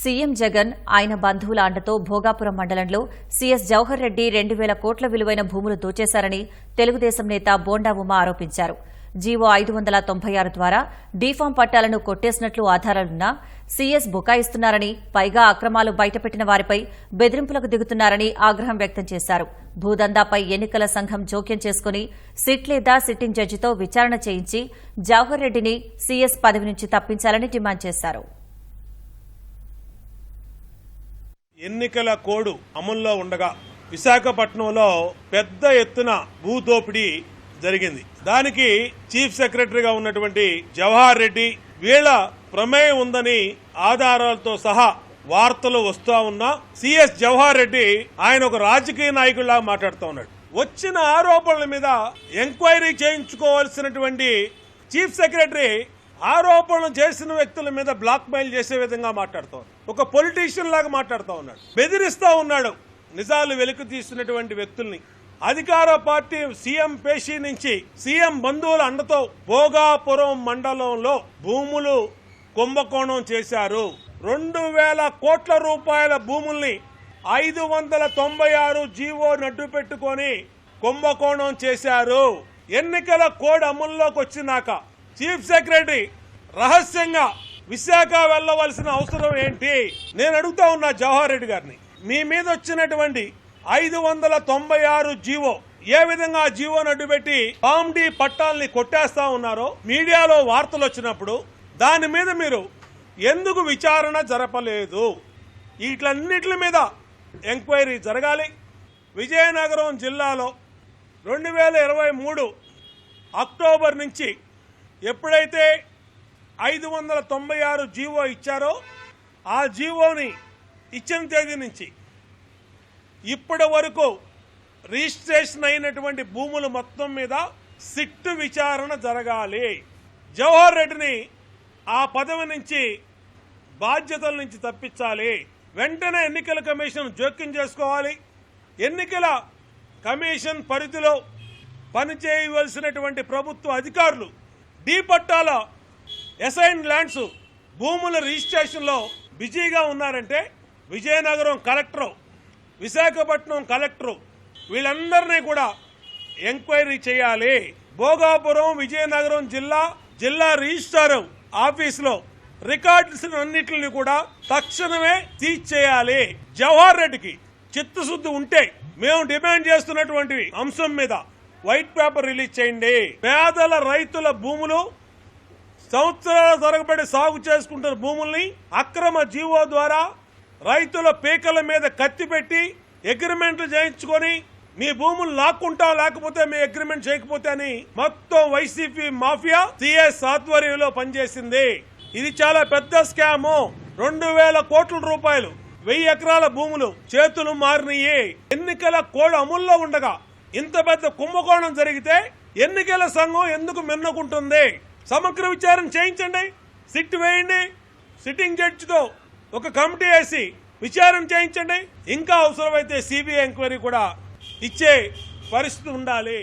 CM Jagan ఆయన బంధువుల అండతో భోగాపురం మండలంలో సీఎస్ జవహర్ రెడ్డి రెండు వేల కోట్ల విలువైన భూములు దోచేశారని తెలుగుదేశం నేత బోండా ఉమా ఆరోపించారు. జీవో ఐదు వందల తొంభై ఆరు ద్వారా డీఫామ్ పట్టాలను కొట్టేసినట్లు ఆధారాలున్నా సీఎస్ బుకాయిస్తున్నారని పైగా అక్రమాలు బయటపెట్టిన వారిపై బెదిరింపులకు దిగుతున్నారని ఆగ్రహం వ్యక్తం చేశారు. భూదందాపై ఎన్నికల సంఘం జోక్యం చేసుకుని సిట్ లేదా సిట్టింగ్ జడ్జితో విచారణ చేయించి జవహర్ రెడ్డిని సీఎస్ పదవి నుంచి తప్పించాలని డిమాండ్ చేశారు. ఎన్నికల కోడ్ అమల్లో ఉండగా విశాఖపట్నంలో పెద్ద ఎత్తున భూ దోపిడీ జరిగింది. దానికి చీఫ్ సెక్రటరీగా ఉన్నటువంటి జవహర్ రెడ్డి వీళ్ళ ప్రమేయం ఉందని ఆధారాలతో సహా వార్తలు వస్తూ ఉన్నా సిఎస్ జవహర్ రెడ్డి ఆయన ఒక రాజకీయ నాయకుడిలా మాట్లాడుతూ ఉన్నాడు. వచ్చిన ఆరోపణల మీద ఎంక్వైరీ చేయించుకోవాల్సినటువంటి చీఫ్ సెక్రటరీ ఆరోపణలు చేసిన వ్యక్తుల మీద బ్లాక్ మెయిల్ చేసే విధంగా మాట్లాడుతూ ఒక పొలిటీషియన్ లాగా మాట్లాడుతూ ఉన్నాడు. బెదిరిస్తూ ఉన్నాడు. నిజాలు వెలుకు తీస్తున్నటువంటి వ్యక్తుల్ని. అధికార పార్టీ సీఎం పేషీ నుంచి సీఎం బంధువుల అండతో భోగాపురం మండలంలో భూములు కుంభకోణం చేశారు. రెండు వేల కోట్ల రూపాయల భూముల్ని ఐదు వందల తొంభై ఆరు జీవో నడ్డు పెట్టుకొని కుంభకోణం చేశారు. ఎన్నికల కోడ్ అమల్లోకి వచ్చినాక చీఫ్ సెక్రటరీ రహస్యంగా విశాఖ వెళ్ళవలసిన అవసరం ఏంటి? నేను అడుగుతా ఉన్నా జవహర్ రెడ్డి గారిని. మీ మీద వచ్చినటువంటి ఐదు వందల తొంభై ఆరు జీవో ఏ విధంగా ఆ జీవోను అడ్డుపెట్టి పామ్డీ పట్టాల్ని కొట్టేస్తా ఉన్నారో మీడియాలో వార్తలు వచ్చినప్పుడు దాని మీద మీరు ఎందుకు విచారణ జరపలేదు? వీటన్నిటి మీద ఎంక్వైరీ జరగాలి. విజయనగరం జిల్లాలో రెండు వేల ఇరవై మూడు అక్టోబర్ నుంచి ఎప్పుడైతే ఐదు వందల తొంభై ఆరు జీవో ఇచ్చారో ఆ జీవోని ఇచ్చిన తేదీ నుంచి ఇప్పటి వరకు రిజిస్ట్రేషన్ అయినటువంటి భూములు మొత్తం మీద సిట్టు విచారణ జరగాలి. జవహర్ రెడ్డిని ఆ పదవి నుంచి బాధ్యతల నుంచి తప్పించాలి. వెంటనే ఎన్నికల కమిషన్ జోక్యం చేసుకోవాలి. ఎన్నికల కమిషన్ పరిధిలో పనిచేయవలసినటువంటి ప్రభుత్వ అధికారులు డి పట్టాల అసైన్ ల్యాండ్స్ భూముల రిజిస్ట్రేషన్లో బిజీగా ఉన్నారంటే విజయనగరం కలెక్టరు విశాఖపట్నం కలెక్టరు వీళ్ళందరినీ కూడా ఎంక్వైరీ చేయాలి. భోగాపురం విజయనగరం జిల్లా జిల్లా రిజిస్ట్రార్ ఆఫీసులో రికార్డ్స్ అన్నిటిని కూడా తక్షణమే తీర్చేయాలి. జవహర్ రెడ్డికి చిత్తశుద్ధి ఉంటే మేము డిమాండ్ చేస్తున్నటువంటి అంశం మీద వైట్ పేపర్ రిలీజ్ చేయండి. పేదల రైతుల భూములు సంవత్సరాల తరగబడి సాగు చేసుకుంటున్న భూముల్ని అక్రమ జీవో ద్వారా రైతుల పీకల మీద కత్తి పెట్టి అగ్రిమెంట్లు చేయించుకొని మీ భూములు లాక్కుంటా లేకపోతే మీ అగ్రిమెంట్ చేయకపోతే అని మొత్తం వైసీపీ మాఫియా సిఎస్ ఆధ్వర్యంలో పనిచేసింది. ఇది చాలా పెద్ద స్కాము. రెండు వేల కోట్ల రూపాయలు వెయ్యి ఎకరాల భూములు చేతులు మారినయి. ఎన్నికల కోడ్ అమల్లో ఉండగా ఇంత పెద్ద కుంభకోణం జరిగితే ఎన్నికల సంఘం ఎందుకు మిన్నకుంటుంది? సమగ్ర విచారణ చేయించండి. సిట్ వేయండి. సిట్టింగ్ జడ్జితో ఒక కమిటీ వేసి విచారణ చేయించండి. ఇంకా అవసరమైతే సిబిఐ ఎంక్వైరీ కూడా ఇచ్చే పరిస్థితి ఉండాలి.